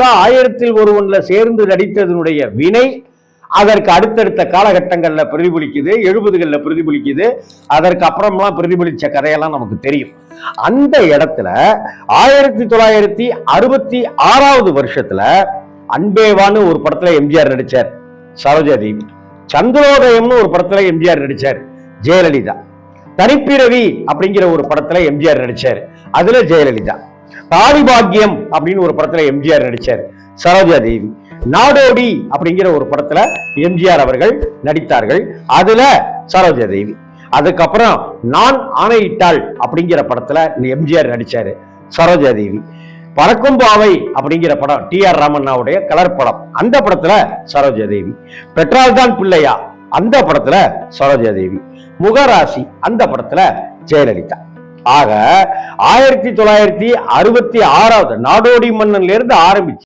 ஜெயலலிதாவோட ஆயிரத்தில் ஒருவன்ல சேர்ந்து நடித்ததனுடைய வினை அதற்கு அடுத்தடுத்த காலகட்டங்கள்ல பிரதிபலிக்குது எழுபதுகளில் பிரதிபலிக்குது. அதற்கு அப்புறம்லாம் பிரதிபலிச்ச கதையெல்லாம் நமக்கு தெரியும். அந்த இடத்துல ஆயிரத்தி தொள்ளாயிரத்தி அறுபத்தி ஆறாவது வருஷத்துல அன்பேவான்னு ஒரு படத்துல எம்ஜிஆர் நடிச்சார் சரோஜா தேவி சந்திரோதயம்னு ஒரு படத்துல எம்ஜிஆர் நடிச்சார் ஜெயலலிதா. தனிப்பிறவி அப்படிங்கிற ஒரு படத்துல எம்ஜிஆர் நடிச்சார் அதுல ஜெயலலிதா. தாலிபாக்கியம் அப்படின்னு ஒரு படத்துல எம்ஜிஆர் நடிச்சார். சரோஜா தேவி. நாடோடி அப்படிங்கிற ஒரு படத்துல எம்ஜிஆர் அவர்கள் நடித்தார்கள். அதுல சரோஜா தேவி. அதுக்கப்புறம் நான் ஆணையிட்டாள் அப்படிங்கிற படத்துல எம்ஜிஆர் நடிச்சாரு. சரோஜா தேவி. பறக்கும் பாவை அப்படிங்கிற படம் டி ஆர் ராமண்ணாவுடைய கலர் படம். அந்த படத்துல சரோஜா தேவி. பெற்றால்தான் பிள்ளையா? அந்த படத்துல சரோஜா தேவி. முகராசி அந்த படத்துல ஜெயலலிதா. ஆக ஆயிரத்தி தொள்ளாயிரத்தி அறுபத்தி ஆறாவது நாடோடி மன்னன்ல இருந்து ஆரம்பிச்சு